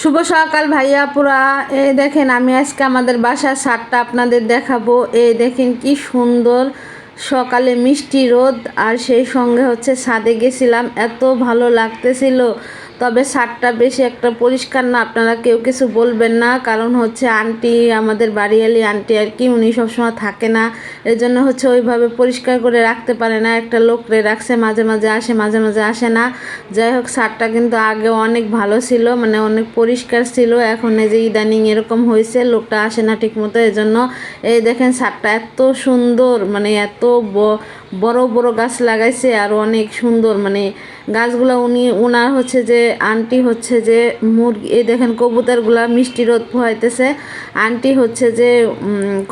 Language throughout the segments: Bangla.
শুভ সকাল ভাইয়া পুরা এই দেখেন, আমি আজকে আমাদের বাসার সারটা আপনাদের দেখাবো। এই দেখেন কি সুন্দর সকালে মিষ্টি রোদ, আর সেই সঙ্গে হচ্ছে ছাদে গেছিলাম। এত ভালো লাগতেছিল। তবে ছাদটা বেশি একটা পরিষ্কার না, আপনারা কেউ কিছু বলবেন না। কারণ হচ্ছে আন্টি, আমাদের বাড়িয়ালি আন্টি আর কি, উনি সবসময় থাকে না। এই জন্য হচ্ছে ওইভাবে পরিষ্কার করে রাখতে পারে না। একটা লোকরে রাখছে, মাঝে মাঝে আসে, মাঝে মাঝে আসে না। যাই হোক ছাদটা কিন্তু আগে অনেক ভালো ছিল মানে অনেক পরিষ্কার ছিল। এখন এই যে ইদানিং এরকম হয়েছে, লোকটা আসে না ঠিক মতো এই জন্য এই দেখেন ছাদটা এত সুন্দর মানে এত বড় বড় গাছ লাগাইছে, আর অনেক সুন্দর। মানে গাছগুলো উনি ওনার হচ্ছে যে আন্টি হচ্ছে যে মুরগি, এই দেখেন কবুতরগুলা মিষ্টি রোদ পোহাইতেছে। আন্টি হচ্ছে যে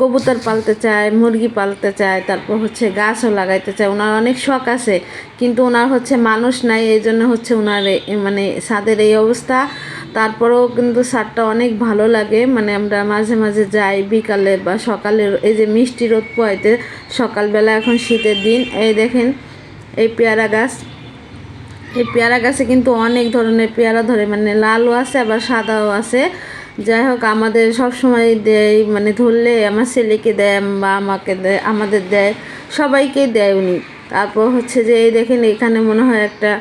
কবুতর পালতে চায়, মুরগি পালতে চায়, তারপর হচ্ছে গাছও লাগাইতে চায়। ওনার অনেক শখ আছে, কিন্তু ওনার হচ্ছে মানুষ নাই, এই জন্য হচ্ছে ওনার মানে ছাদের এই অবস্থা। তারপরেও কিন্তু ছাদটা অনেক ভালো লাগে মানে আমরা মাঝে মাঝে যাই বিকালে বা সকালে, এই যে মিষ্টি রোদ পোয়াইতে সকালবেলা এখন শীতের দিন। এই দেখেন, এই পেয়ারা গাছ। এই পেয়ারা গাছে কিন্তু অনেক ধরনের পেয়ারা ধরে মানে লালও আছে আবার সাদাও আছে। যাই হোক, আমাদের সব সময় দেয় মানে ধরলে আমার ছেলেকে দেয়, বা আমাকে দেয়, আমাদের দেয় সবাইকেই দেয় উনি। তারপর হচ্ছে যে, এই দেখেন এখানে মনে হয় একটা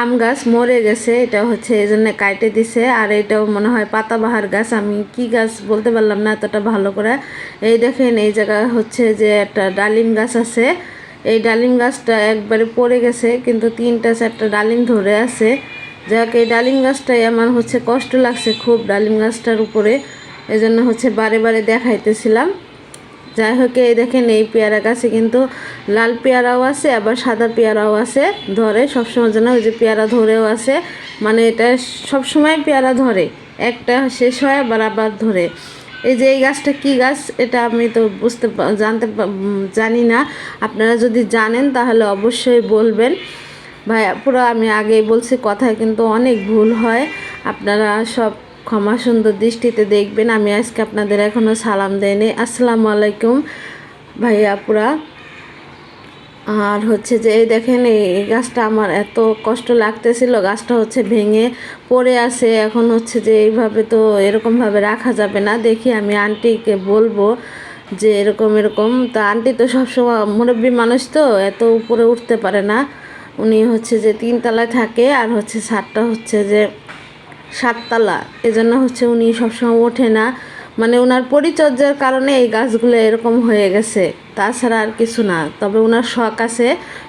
আম গাছ মরে গেছে, এটা হচ্ছে এই জন্য কাটে দিছে। আর এটাও মনে হয় পাতাবাহার গাছ, আমি কি গাছ বলতে পারলাম না এতটা ভালো করে। এই দেখেন, এই জায়গায় হচ্ছে যে একটা ডালিম গাছ আছে। এই ডালিম গাছটা একবারে পড়ে গেছে, কিন্তু তিনটা চারটা ডালিম ধরে আছে। যাক, এই ডালিম গাছটাই আমার হচ্ছে কষ্ট লাগছে খুব ডালিম গাছটার উপরে। এই জন্য হচ্ছে বারে বারে দেখাইতেছিলাম। যাই হোক, এই দেখেন, এই পেয়ারা গাছে কিন্তু লাল পেয়ারাও আছে, আবার সাদা পেয়ারাও আছে, ধরে সবসময় যেন ওই যে পেয়ারা ধরেও আছে। মানে এটা সবসময় পেয়ারা ধরে, একটা শেষ হয়, আবার আবার ধরে। এই যে এই গাছটা কি গাছ, এটা আমি তো বুঝতে জানতে জানি না। আপনারা যদি জানেন তাহলে অবশ্যই বলবেন। ভাই পুরো আমি আগেই বলছি কথা কিন্তু অনেক ভুল হয়। আপনারা সব ক্ষমা সুন্দর দৃষ্টিতে দেখবেন। আমি আজকে আপনাদের এখনও সালাম দেয়নি আসসালামু আলাইকুম ভাইয়া পুরা। আর হচ্ছে যে, এই দেখেন, এই গাছটা আমার এত কষ্ট লাগতেছিল, গাছটা হচ্ছে ভেঙে পড়ে আছে। এখন হচ্ছে যে, এইভাবে তো এরকমভাবে রাখা যাবে না। দেখি আমি আন্টিকে বলব যে, এরকম এরকম। তা আন্টি তো সবসময় মুরব্বী মানুষ তো, এত উপরে উঠতে পারে না। উনি হচ্ছে যে, তিনতলায় থাকে আর হচ্ছে ছাদটা হচ্ছে যে, সাততলা। এজন্য হচ্ছে উনি সবসময় ওঠে না। মানে ওনার পরিচর্যার কারণে এই গাছগুলো এরকম হয়ে গেছে। তাছাড়া আর কিছু না। তবে ওনার শখ আছে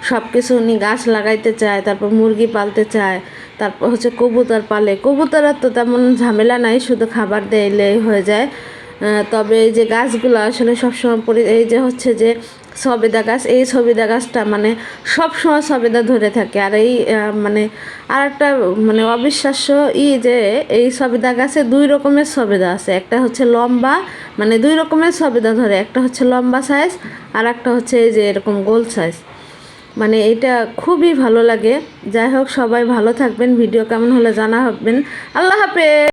সব কিছু উনি গাছ লাগাইতে চায়, তারপর মুরগি পালতে চায়, তারপর হচ্ছে কবুতর পালে। কবুতরের তো তেমন ঝামেলা নাই, শুধু খাবার দিলেই হয়ে যায়। তবে এই যে গাছগুলো আসলে সবসময় পরি এই যে হচ্ছে যে সবেদা গাছ, এই সবেদা গাছটা মানে সব সময় সবেদা ধরে থাকে। আর এই মানে আর একটা মানে অবিশ্বাস্য ই যে এই সবেদা গাছে দুই রকমের সবেদা আছে। একটা হচ্ছে লম্বা মানে দুই রকমের সবেদা ধরে। একটা হচ্ছে লম্বা সাইজ আর একটা হচ্ছে এই যে এরকম গোল সাইজ মানে এটা খুবই ভালো লাগে। যাই হোক, সবাই ভালো থাকবেন। ভিডিও কেমন হলে জানা হবেন আল্লাহ হাফেজ!